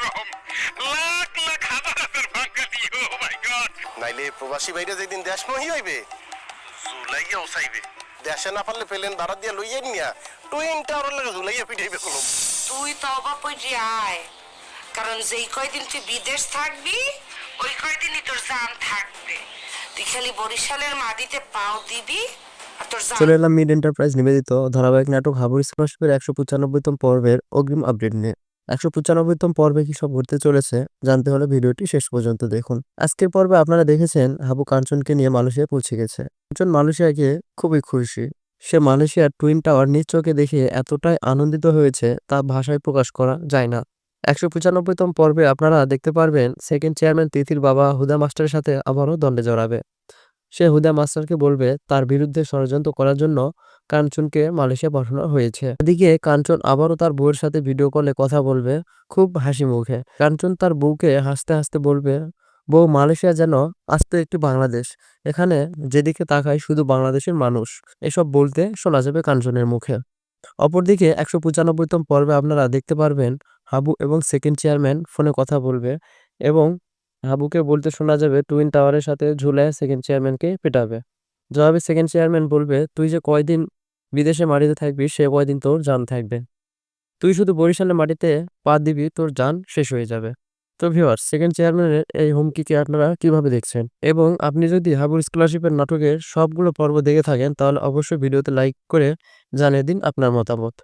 লাখ লাখ হাজার হাজার বাঙালি ও মাই গড নাইলে প্রবাসী বাইরে যেদিন দেশ মহি হইবে জুলাইয়া ওসাইবে দেশে না পারলে পেলেন দিয়া লইয়া নিয়া টুইন টাওয়ার লাগে জুলাইয়া পিঠাইবে কলম তুই তো অবাক করে আয়। কারণ যেই কয়দিন তুই বিদেশ থাকবি ওই কয়দিনই তোর জান থাকবে। তুই খালি বরিশালের মাটিতে পাও দিবি চলে এলাম মিড এন্টারপ্রাইজ নিবেদিত। ধারাবাহিক নাটক হাবুর স্কলারশিপের একশো পঁচানব্বইতম পর্বের অগ্রিম আপডেট নিয়ে। একশো পঁচানব্বইতম পর্বে কি সব ঘটতে চলেছে, জানতে হলে ভিডিওটি শেষ পর্যন্ত দেখুন। আজকের পর্বে আপনারা দেখেছেন হাবু কাঞ্চনকে নিয়ে মালয়েশিয়া পৌঁছে গেছে। কাঞ্চন মালয়েশিয়াকে খুবই খুশি। সে মালয়েশিয়ার টুইন টাওয়ার নিজ চোখে দেখে এতটাই আনন্দিত হয়েছে, তা ভাষায় প্রকাশ করা যায় না। একশো পঁচানব্বইতম পর্বে আপনারা দেখতে পারবেন সেকেন্ড চেয়ারম্যান তিথির বাবা হুদা মাস্টারের সাথে আবারও দ্বন্দ্বে জড়াবে। সে হুদা মাস্টারকে বলবে, তার বিরুদ্ধে ষড়যন্ত্র করার জন্য কাঞ্চনকে মালয়েশিয়া পাঠানো হয়েছে। এদিকে কাঞ্চন আবারও তার বউয়ের সাথে ভিডিও কলে কথা বলবে, খুব হাসি মুখে। কাঞ্চন তার বউকে হাসতে হাসতে বলবে, বউ, মালয়েশিয়া যেন আস্তে একটি বাংলাদেশ। এখানে যেদিকে তাকায় শুধু বাংলাদেশের মানুষ। এসব বলতে শোনা যাবে কাঞ্চনের মুখে। অপরদিকে একশো পঁচানব্বইতম পর্বে আপনারা দেখতে পারবেন, হাবু এবং সেকেন্ড চেয়ারম্যান ফোনে কথা বলবে এবং হাবুকে বলতে শোনা যাবে, টুইন টাওয়ারের সাথে ঝুলে সেকেন্ড চেয়ারম্যানকে পেটাবে। জবাবে সেকেন্ড চেয়ারম্যান বলবে, তুই যে কয়দিন বিদেশে মাটিতে থাকবি, সে কয়দিন তোর জান থাকবে। তুই শুধু বরিশালের মাটিতে পা দিবি, তোর জান শেষ হয়ে যাবে। তো ভিউয়ার সেকেন্ড চেয়ারম্যানের এই হুমকিকে আপনারা কীভাবে দেখছেন? এবং আপনি যদি হাবুর স্কলারশিপের নাটকের সবগুলো পর্ব দেখে থাকেন, তাহলে অবশ্যই ভিডিওতে লাইক করে জানিয়ে দিন আপনার মতামত।